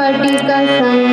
त्रिनेत्रं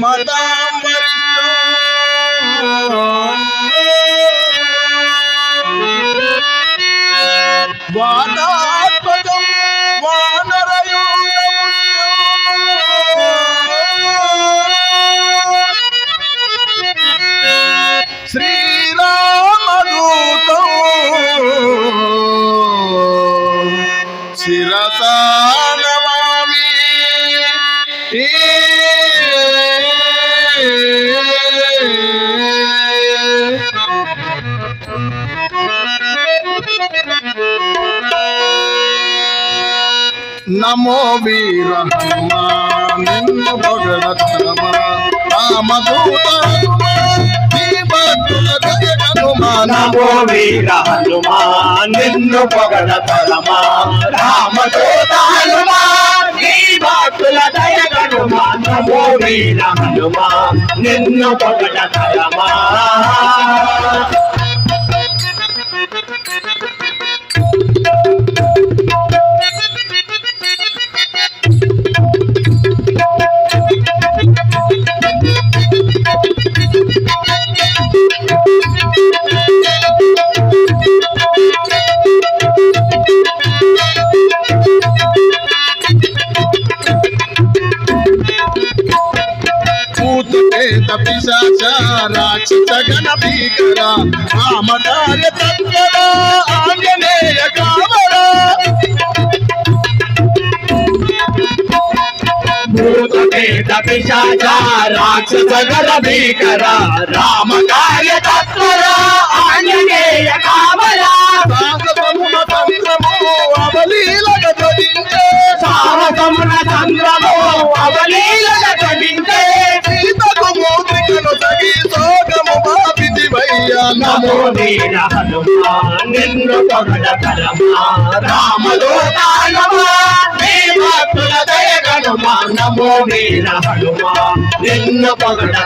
மதாம்பரி வாத నమో వీర నిన్ను పొగడతమా రామదూత నమో వీర హనుమా నిన్ను పొగడ రామదూత నీ భక్తుల నమో వీర హనుమా నిన్ను పొగడ రాక్షస గణ భీకర రామకార్య తత్వర ఆంజనేయ కావర భూతపేత పిశాచ భీకర రామ కార్య తత్వర ఆంజనేయ కామర. సాహసమున సంద్రము అవలీలగ ధరించే సాహసమున చంద్రము అవలీలగ కవించే సీతకు మూత్రికను తగి నమో వీర హనుమా నిన్ను పొగడ తరమా రామదూత భక్తుల దయ నమో వీర హనుమా నిన్ను పొగడ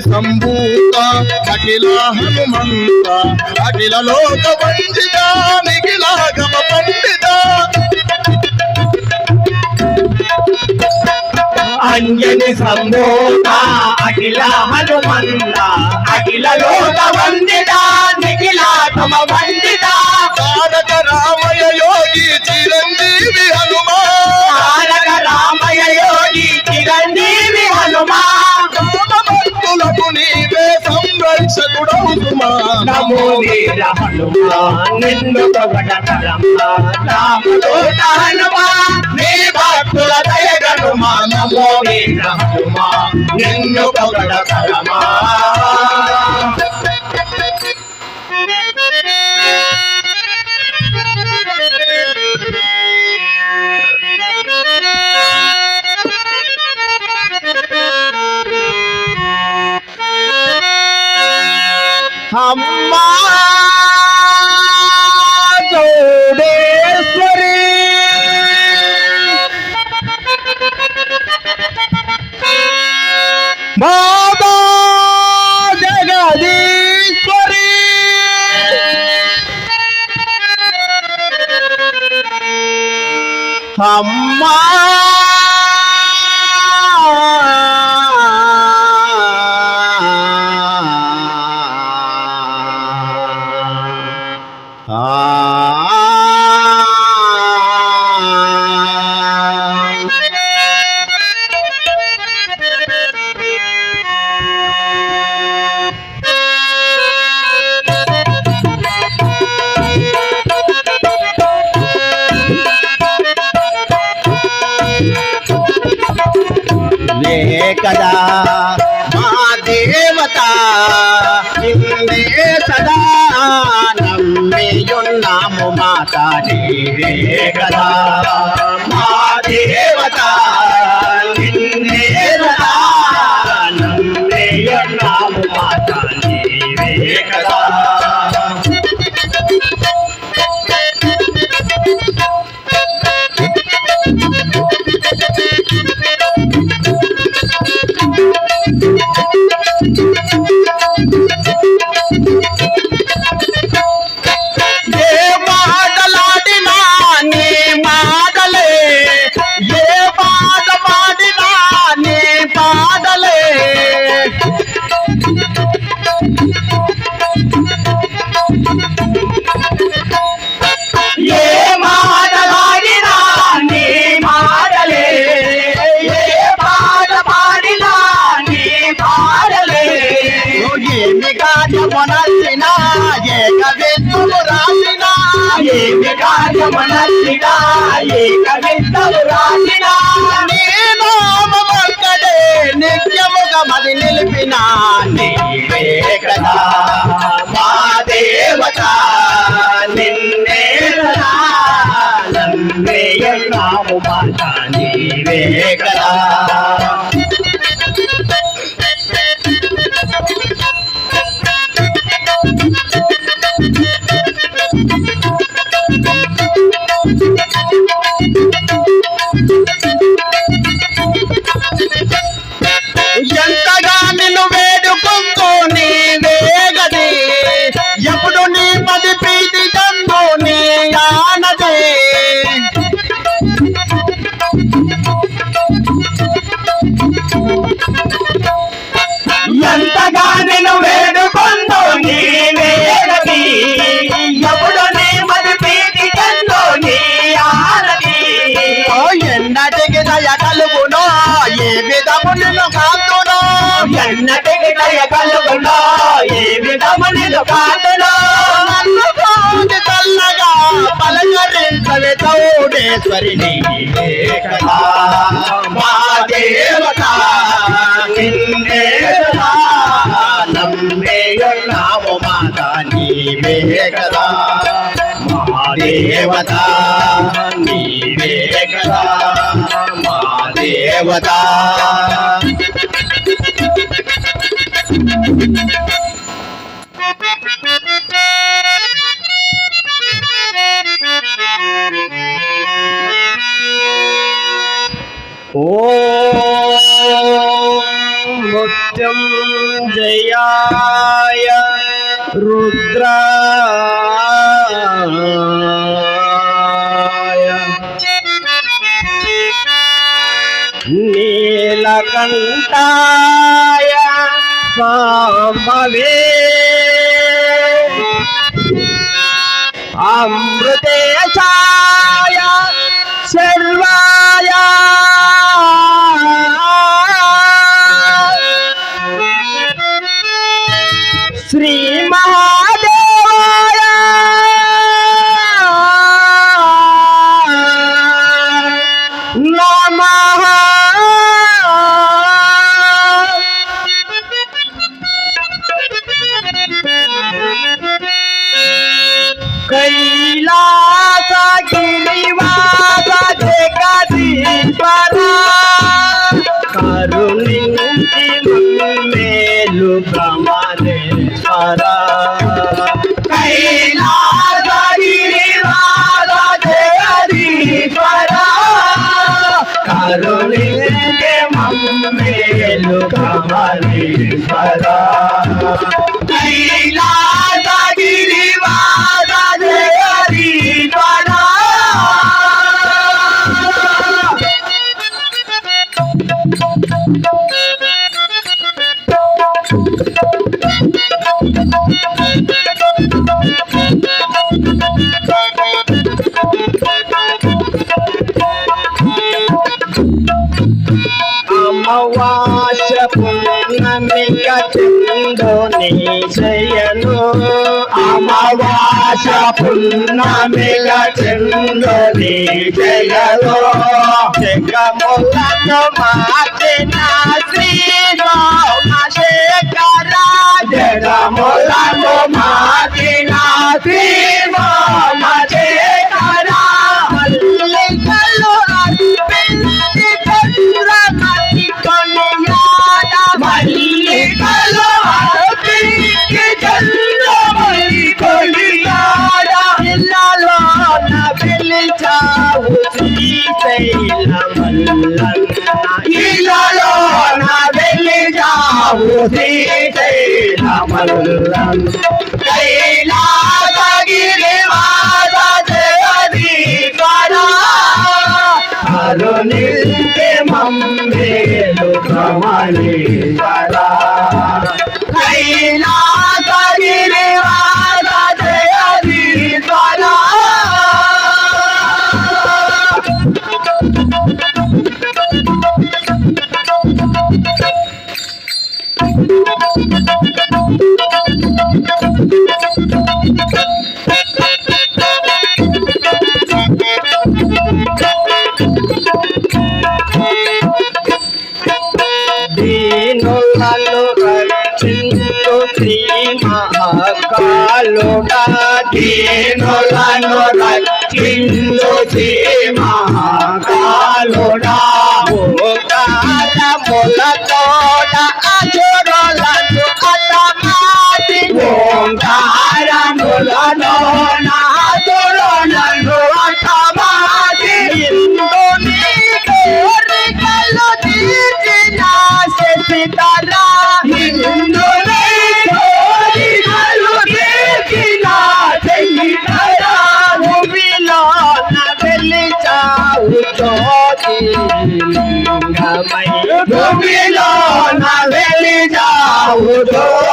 సంభూత అఖిల హనుమంత. అఖిల లోక వందిత నిఖిల గమ పండిత అంజని సంభూత అఖిల హనుమంత. అఖిల లోక వందిత నిఖిల తమ వందిత తారక రామయ యోగి చిరంజీవి హనుమా సంరక్షకుడవు సుమా నమో వీర హనుమా నిన్ను పొగడ తరమా రాముదూత హనుమా నీ భక్తుల దయ గనుమా నమో వీర హనుమా నిన్ను పొగడ अम्मा चौड़ेश्वरी बाबा जगदीश्वरी अम्मा కదా. మా దేవత నిన్నే సదా నమ్మి ఉన్నాము మాతా మాతాడే కదా అయినా నీవే కదా. మా దేవత నిన్నే కదా. నన్నే నాము కదా. చల్లగా పలకరించవి తౌడేశ్వరిని మా దేవత నమ్మేయున్నాము మాత నీవే కదా. మా దేవత నీవే కదా. మా దేవత. जयाय रुद्राय। नीलकण्ठाय साम्भवे अमृतेशाय सर्वाया బ్రహ్మేశ్వర కరుణిస్తే మమ్మేలు కమలేశ్వర పున్నామిగా చెందని జయలో జగములను మాటిన శ్రీలో శేఖరా ఇలాలో నా వెళ్ళి జావు సీతైల మల్ల Lord God.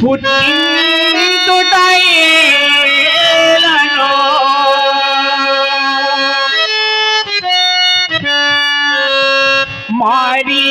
புத்தின்துடை வேலனோ மாறி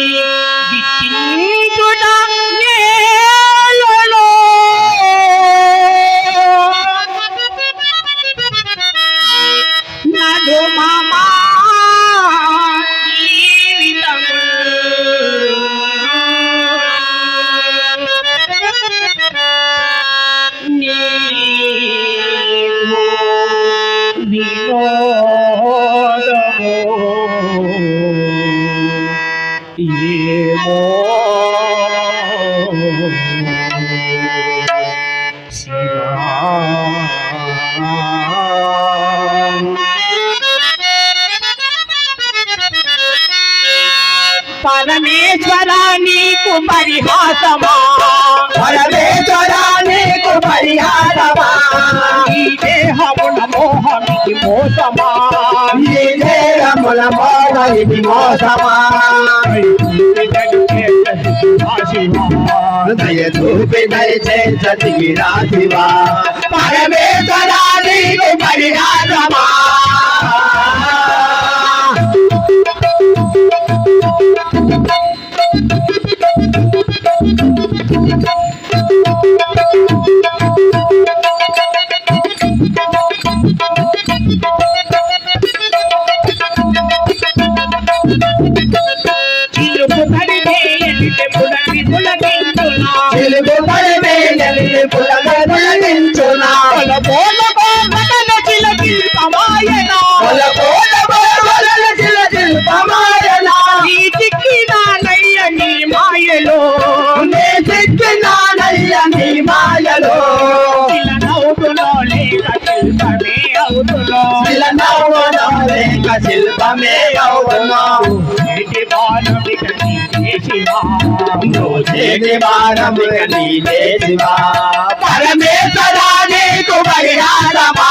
ఇది మోసమా ఇది నేరముల బాధ ఇది మోసమా దయ చూపి దయచేసి రాశివా పరమేశ్వరా నీకు Thank you. శిల్పమే యౌవనం నీటి బాణమిక నీవే శివా చేతి బాణముగ నీవే శివా పరమేశ్వరా నీకు పరిహారమా?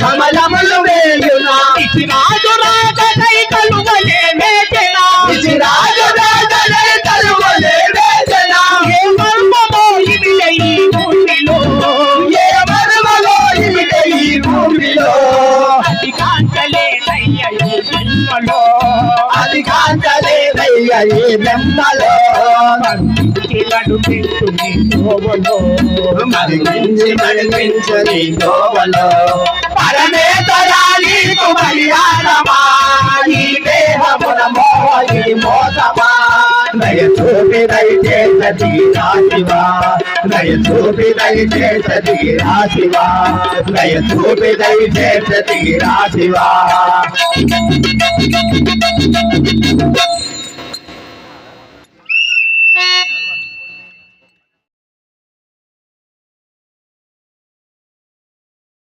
కమలములు వేయునా ఇచ్చినాదు కలువలే రాజు ఏ ఇవిలే ఈ భూమిలో ఏ ఈ భూమిలో అది కాంచలే దయ్య ఈ జన్మలో అది ఈ చిలడు పెంచు నీ శోభలో మరిగించి మరిగించని దోవలో పరమేశ్వరా మర్యాదమా ఈ దేహమున మోహి మోసమా దయ చూపి దయచేసతి రాశివా దయ చూపి రాశివా దయ చూపి రాశివా